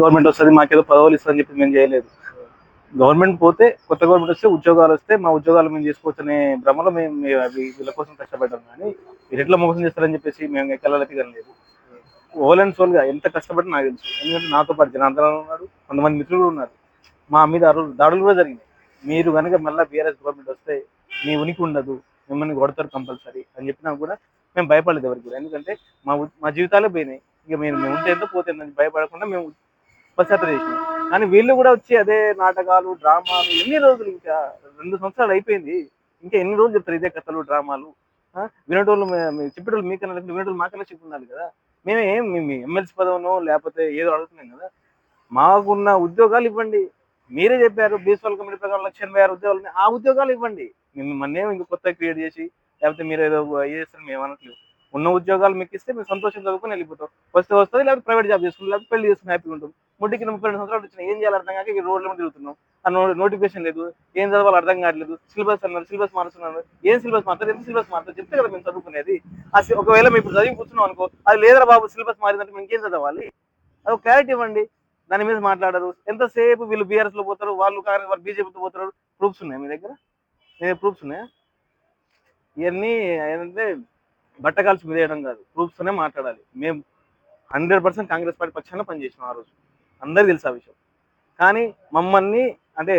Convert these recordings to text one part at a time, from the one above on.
Government వస్తుంది మాకేదో పదవులు ఇస్తుందని చెప్పి మేము చేయలేదు. గవర్నమెంట్ పోతే కొత్త గవర్నమెంట్ వస్తే ఉద్యోగాలు వస్తే మా ఉద్యోగాలు మేము చేసుకోవచ్చు అనే భ్రమలో మేము వీళ్ళ కోసం కష్టపడ్డాం కానీ మీరు ఎట్లా మోసం చేస్తారని చెప్పేసి మేము ఎక్కలకి లేదు. ఓల్ అండ్ సోల్గా ఎంత కష్టపడి నాకు తెలుసు. ఎందుకంటే నాతో పాటు జనార్దన్ ఉన్నారు కొంతమంది మిత్రులు ఉన్నారు. మా మీద అరువులు దాడులు కూడా జరిగినాయి. మీరు కనుక మళ్ళీ బీఆర్ఎస్ గవర్నమెంట్ వస్తే మీ ఉనికి ఉండదు మిమ్మల్ని కొడతారు కంపల్సరీ అని చెప్పినా కూడా మేము భయపడలేదు ఎవరికి కూడా. ఎందుకంటే మా మా జీవితాలే పోయినాయి. ఇక మీరు మేము ఉంటే ఎంతో పోతే భయపడకుండా మేము పశ్చాత్త చేసినాం. కానీ వీళ్ళు కూడా వచ్చి అదే నాటకాలు డ్రామాలు ఎన్ని రోజులు ఇంకా రెండు సంవత్సరాలు అయిపోయింది. ఇంకా ఎన్ని రోజులు చెప్తారు ఇదే కథలు డ్రామాలు? వినటోళ్ళు చెప్పేటోళ్ళు మీకన్నా లేకపోతే వినటోళ్ళు మాకన్నా చెప్పి ఉండాలి కదా. మేమే ఏం మీ ఎమ్మెల్సీ పదవునో లేకపోతే ఏదో అడుగుతున్నాం కదా. మాకున్న ఉద్యోగాలు ఇవ్వండి. మీరే చెప్పారు బీఎస్ఎల్ కమిటీ ప్రకారం లక్ష ఎనభై ఆరు ఉద్యోగాలు ఆ ఉద్యోగాలు ఇవ్వండి. మేము మన్నేం ఇంక కొత్త క్రియేట్ చేసి లేకపోతే మీరు ఏదో చేస్తారు మేము అనట్లేదు. ఉన్న ఉద్యోగాలు మీకు ఇస్తే మేము సంతోషం చదువుకుని వెళ్ళిపోతాం వస్తే వస్తుంది లేకపోతే ప్రైవేట్ జాబ్ చేసుకుని లేకపోతే పెళ్ళి చేసుకుని హ్యాపీగా ఉంటాం ముట్టికి ముప్పై రెండు సంవత్సరాలు వచ్చినా ఏం చేయాలి అర్థం కాక ఈ రోడ్ల మీద తిరుగుతున్నాం. ఆ నోటిఫికేషన్ లేదు. ఏం చదవాలో అర్థం కావట్లేదు. సిలబస్ అన్నారు సిలబస్ మారుస్తున్నారు. ఏం సిలబస్ మారుతారు ఎంత సిలబస్ మారుతారు? చెప్తే కదా మేము చదువుకునేది. ఒకవేళ మేము ఇప్పుడు చదివి కూర్చున్నాం అనుకో అది లేదరా బాబు సిలబస్ మారిందంటే మేము ఇంకేం చదవాలి? అది ఒక క్లారిటీ ఇవ్వండి. దాని మీద మాట్లాడరు. ఎంతసేపు వీళ్ళు బీఆర్ఎస్లో పోతారు వాళ్ళు కాంగ్రెస్ వాళ్ళు బీజేపీతో పోతారు? ప్రూఫ్స్ ఉన్నాయి మీ దగ్గర? ప్రూఫ్స్ ఉన్నాయా? ఇవన్నీ ఏంటంటే బట్టకాల్చి మీదేయడం కాదు. ప్రూఫ్స్తోనే మాట్లాడాలి. మేము హండ్రెడ్ పర్సెంట్ కాంగ్రెస్ పార్టీ పక్షాన పనిచేసినాం ఆ రోజు. అందరికీ తెలుసు ఆ విషయం. కానీ మమ్మల్ని అంటే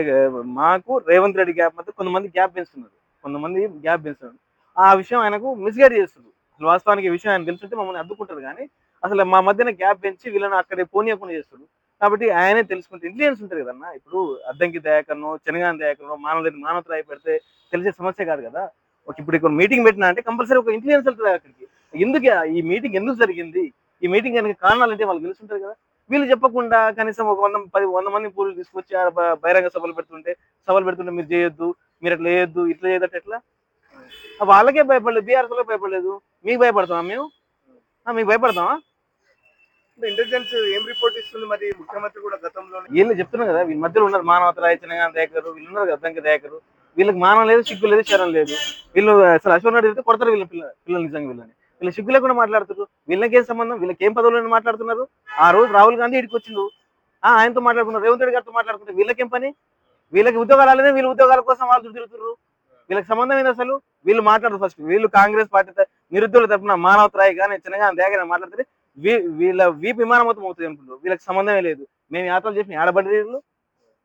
మాకు రేవంత్ రెడ్డి గ్యాప్ మధ్య కొంతమంది గ్యాప్ పెంచుతున్నారు. కొంతమంది గ్యాప్ పెంచుతున్నారు. ఆ విషయం ఆయనకు మిస్గైడ్ చేస్తుంది అసలు వాస్తవానికి విషయం ఆయన తెలుసుంటే మమ్మల్ని అడ్డుకుంటారు కానీ అసలు మా మధ్యన గ్యాప్ పెంచి వీళ్ళని అక్కడే పోనీయకుండా చేస్తాడు కాబట్టి ఆయనే తెలుసుకుంటే ఇంటెలిజెన్స్ ఉంటుంది కదన్నా. ఇప్పుడు అద్దంకి దయాకర్నో చెనగాని దయాకర్నో మానవులని మానవ పెడితే తెలిసే సమస్య కాదు కదా. ఒక ఇప్పుడు ఇక్కడ మీటింగ్ పెట్టినా అంటే కంపల్సరీ ఒక ఇంటెలిజెన్స్ వెళ్తుంది అక్కడికి. ఎందుకు ఈ మీటింగ్ ఎందుకు జరిగింది? ఈ మీటింగ్ కనుక కారణాలు అంటే వాళ్ళకి తెలుసుంటారు కదా. వీళ్ళు చెప్పకుండా కనీసం ఒక వంద పది వంద మంది పూలు తీసుకొచ్చి బహిరంగ సభలు పెడుతుంటే సభలు పెడుతుంటే మీరు చేయొద్దు మీరు అట్లా చేయొద్దు ఇట్లా చేయదట ఎట్లా? వాళ్ళకే భయపడలేదు బీఆర్ఎస్లో భయపడలేదు. మీకు భయపడతామా మేము? ఆ, మీకు భయపడతామా? ఇంటెలిజెన్స్ ఏం రిపోర్ట్ ఇస్తుంది మరి ముఖ్యమంత్రి కూడా గతంలో వీళ్ళు చెప్తున్నారు కదా వీళ్ళ మధ్యలో ఉన్నారు మానవత రాయచనగా దయాకరు వీళ్ళు ఉన్నారు కదా దయాకరు. వీళ్ళకి మానం లేదు సిగ్గు లేదు శరం లేదు. వీళ్ళు అసలు అశోక్ రెడ్డి అయితే కొడతారు వీళ్ళ పిల్ల పిల్లలు నిజంగా వీళ్ళని. వీళ్ళు సిగ్గు లేకుండా మాట్లాడుతున్నారు. వీళ్ళకేం సంబంధం? వీళ్ళకి ఏం పదవులు మాట్లాడుతున్నారు? ఆ రోజు రాహుల్ గాంధీ ఇక్కడికి వచ్చిండు. ఆ ఆయనతో మాట్లాడుకున్నారు. రేవంత్ రెడ్డి గారితో మాట్లాడుకుంటే వీళ్ళకేం పని? వీళ్ళకి ఉద్యోగాలు రాలేదే వీళ్ళ ఉద్యోగాల కోసం వాళ్ళు తిరుగుతున్నారు వీళ్ళకి సంబంధం ఏంది అసలు? వీళ్ళు మాట్లాడరు ఫస్ట్ వీళ్ళు కాంగ్రెస్ పార్టీ నిరుద్యోగుల తరఫున మానవత కానీ చిన్నగా దేగా మాట్లాడితే వీళ్ళ వీపు విమానం మొత్తం అవుతుంది అనుకుంటారు వీళ్ళకి సంబంధమే లేదు. మేము యాత్రలు చేసిన ఆడబడి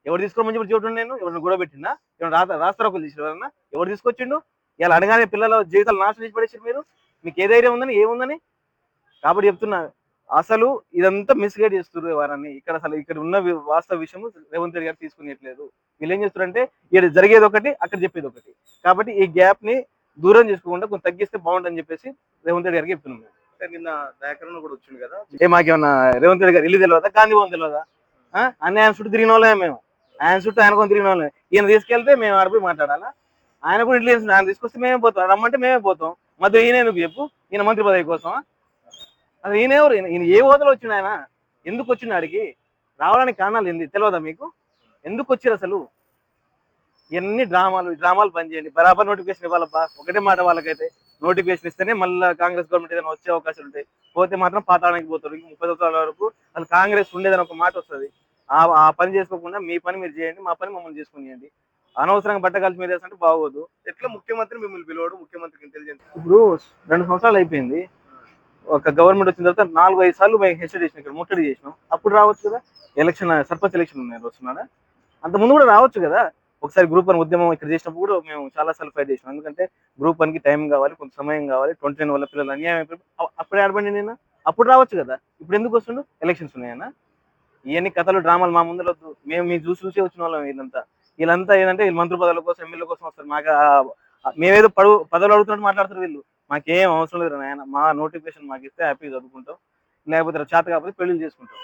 ఎవరు తీసుకోమని చెప్పి చూడండి నేను ఎవరిని గొడవ పెట్టినా ఎవరు రాత రాస్తారోకులు తీసిన ఎవరన్నా ఎవరు తీసుకొచ్చిండు? ఇలా అడగానే పిల్లల జీవితాలు నాశనం చేసి పడేసారు మీరు. మీకు ఏ ధైర్యం ఉందని ఏముందని? కాబట్టి చెప్తున్నా అసలు ఇదంతా మిస్గైడ్ చేస్తున్నారు వారని ఇక్కడ అసలు ఇక్కడ ఉన్న వాస్తవ విషయం రేవంత్ రెడ్డి గారు తీసుకునేట్లేదు. వీళ్ళు ఏం చేస్తారంటే ఇక్కడ జరిగేది ఒకటి అక్కడ చెప్పేది ఒకటి. కాబట్టి ఈ గ్యాప్ని దూరం చేసుకోకుండా కొంచెం తగ్గిస్తే బాగుంటుందని చెప్పేసి రేవంత్ రెడ్డి గారికి చెప్తున్నాం నిన్న దయాకరణ కూడా వచ్చింది కదా? ఏ మాకేమన్నా రేవంత్ రెడ్డి గారు ఇల్లు తెలియదా గాంధీ భవన్ తెలియదా ఆయన చుట్టూ తిరిగిన వాళ్ళే మేము. ఆయన చుట్టూ ఆయన కొని తిరిగిన వాళ్ళే ఈయన తీసుకెళ్తే మేము ఆడిపోయి మాట్లాడాలా? ఆయన కూడా ఇంట్లో తెలిసిన ఆయన తీసుకొస్తే మేమే పోతాం. రమ్మంటే మేమే పోతాం. మధ్య ఈయన ఎందుకు చెప్పు? ఈయన మంత్రి పదవి కోసం అసలు ఈయన ఎవరు? ఈయన ఏ హోదాలో వచ్చిండు ఆయన? ఎందుకు వచ్చిండు ఆడికి? రావడానికి కారణాలు ఏంది? తెలియదా మీకు? ఎందుకు వచ్చారు అసలు? ఎన్ని డ్రామాలు ఈ డ్రామాలు పని చేయండి. బరాబర్ నోటిఫికేషన్ ఇవ్వాలబ్బా. ఒకటే మాట వాళ్ళకైతే నోటిఫికేషన్ ఇస్తేనే మళ్ళీ కాంగ్రెస్ గవర్నమెంట్ ఏదైనా వచ్చే అవకాశాలు ఉంటాయి. పోతే మాత్రం పాతాడానికి పోతారు. ఇంక ముప్పై సంవత్సరాల వరకు అసలు కాంగ్రెస్ ఉండేదని ఒక మాట వస్తుంది. ఆ ఆ పని చేసుకోకుండా మీ పని మీరు చేయండి మా పని మమ్మల్ని చేసుకునియండి అనవసరంగా బట్టగాల్చి మీద వేస్తుంటే బాగోదు. ఎట్లా ముఖ్యమంత్రి మిమ్మల్ని పిలవడు? ముఖ్యమంత్రికి ఇంటెలిజెన్స్ ఇప్పుడు రెండు సంవత్సరాలు అయిపోయింది. ఒక గవర్నమెంట్ వచ్చిన తర్వాత నాలుగు ఐదు సార్లు మేము హెచ్చరి చేసినాం ఇక్కడ ముట్టడి చేసినాం. అప్పుడు రావచ్చు కదా? ఎలక్షన్ సర్పంచ్ ఎలక్షన్ ఉన్నాయి వస్తున్నాడా అంత ముందు కూడా రావచ్చు కదా? ఒకసారి గ్రూప్ వన్ ఉద్యమం ఇక్కడ చేసినప్పుడు కూడా మేము చాలా సార్లు ఫైట్ చేసినాం. ఎందుకంటే గ్రూప్ వన్కి టైం కావాలి కొంత సమయం కావాలి ట్వంటీ నైన్ వల్ల పిల్లలు అన్యాయం అయిపోయి అప్పుడే ఆడబండి నేను అప్పుడు రావచ్చు కదా? ఇప్పుడు ఎందుకు వస్తుండు? ఎలక్షన్స్ ఉన్నాయన్నా? ఇవన్నీ కథలు డ్రామాలు మా ముందర వద్దు. మేము మీ చూసి చూసే వచ్చిన వాళ్ళం వీళ్ళంతా. వీళ్ళంతా ఏంటంటే వీళ్ళు మంత్రి పదవుల కోసం ఎమ్మెల్యే కోసం వస్తారు. మాకు మేమేదో పడు పదవులు అడుగుతున్నట్టు మాట్లాడుతారు వీళ్ళు. మాకేం అవసరం లేదు నాయన. మా నోటిఫికేషన్ మాకు ఇస్తే హ్యాపీగా చదువుకుంటాం. లేకపోతే చేత కాకపోతే పెళ్ళి చేసుకుంటాం.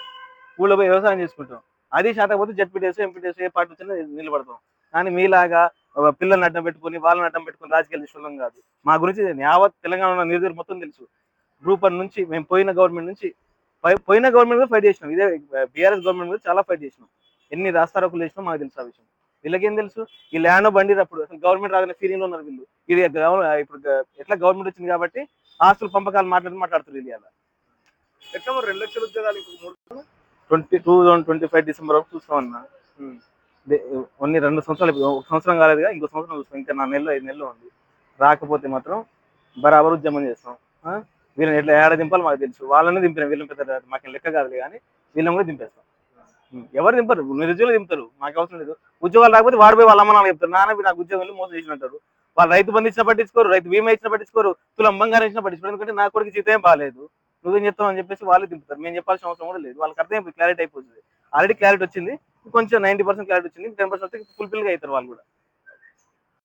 ఊళ్ళో పోయి వ్యవసాయం చేసుకుంటాం. అది చేత కాకపోతే జడ్పీటీఎస్ ఎంపీటీఎస్ ఏ పార్టీ వచ్చినా నిలబడతాం. కానీ మీలాగా పిల్లల్ని అడ్డం పెట్టుకొని వాళ్ళని అడ్డం పెట్టుకుని రాజకీయాలు తీసుకోవడం కాదు. మా గురించి యావత్ తెలంగాణ ఉన్న మొత్తం తెలుసు. గ్రూప్ వన్ నుంచి మేము పోయిన గవర్నమెంట్ నుంచి పోయిన గవర్నమెంట్ కూడా ఫైట్ చేసినాం. ఇదే బీఆర్ఎస్ గవర్నమెంట్ కూడా చాలా ఫైట్ చేసినాం. ఎన్ని రాస్తారోకులు చేసినా మాకు తెలుసు ఆ విషయం. వీళ్ళకేం తెలుసు? ఈ ల్యాండ్ బండి అప్పుడు అసలు గవర్నమెంట్ రాదనే ఫీలింగ్లో ఉన్నారు వీళ్ళు. ఇది ఇప్పుడు ఎట్లా గవర్నమెంట్ వచ్చింది కాబట్టి ఆస్తుల పంపకాలు మాట్లాడి మాట్లాడుతున్నారు ఎట్లా మరి రెండు లక్షల ఉద్యోగాలు ఇప్పుడు మూడు twenty two thousand twenty five December వరకు చూస్తాం అన్న ఓన్లీ రెండు సంవత్సరాలు ఒక సంవత్సరం కాలేదుగా ఇంకో సంవత్సరం చూస్తాం. ఇంకా నా నెలలో ఐదు నెలలు ఉంది. రాకపోతే మాత్రం బరాబర్ ఉద్యమం చేస్తాం? వీళ్ళని ఎట్లా ఏడ దింపాలి మాకు తెలుసు. వాళ్ళనే దింపిన వీళ్ళని పెద్ద మాకు లెక్క కాదు కానీ వీళ్ళని కూడా దింపేస్తాం. ఎవరు దింపరు? నిరుద్యోగులు దింపుతారు. మాకు అవసరం లేదు. ఉద్యోగాలు రాకపోతే వాడు పోయి వాళ్ళ అమ్మ నాన్న చెప్తారు. నాన్న వీడు నాకు ఉద్యోగాలు మోసం చేసినట్టారు. వాళ్ళు రైతు బంధు ఇచ్చినా పట్టించుకోరు రైతు బీమా ఇచ్చినా పట్టించుకోరు తులం బంగారం ఇచ్చినా పట్టించుకోరు. ఎందుకంటే నా కొడుకు జీతం ఏం బాగాలేదు నువ్వేం చెప్తావు అని చెప్పేసి వాళ్ళు దింపుతారు. మేము చెప్పాల్సిన అవసరం కూడా లేదు. వాళ్ళకి అర్థం క్లారిటీ అయిపోతుంది. ఆల్రెడీ క్లారిటీ వచ్చింది. కొంచెం నైన్టీ పర్సెంట్ క్లారిటీ వచ్చింది. టెన్ పర్సెంట్ ఫుల్ఫిల్గా అవుతారు వాళ్ళు కూడా.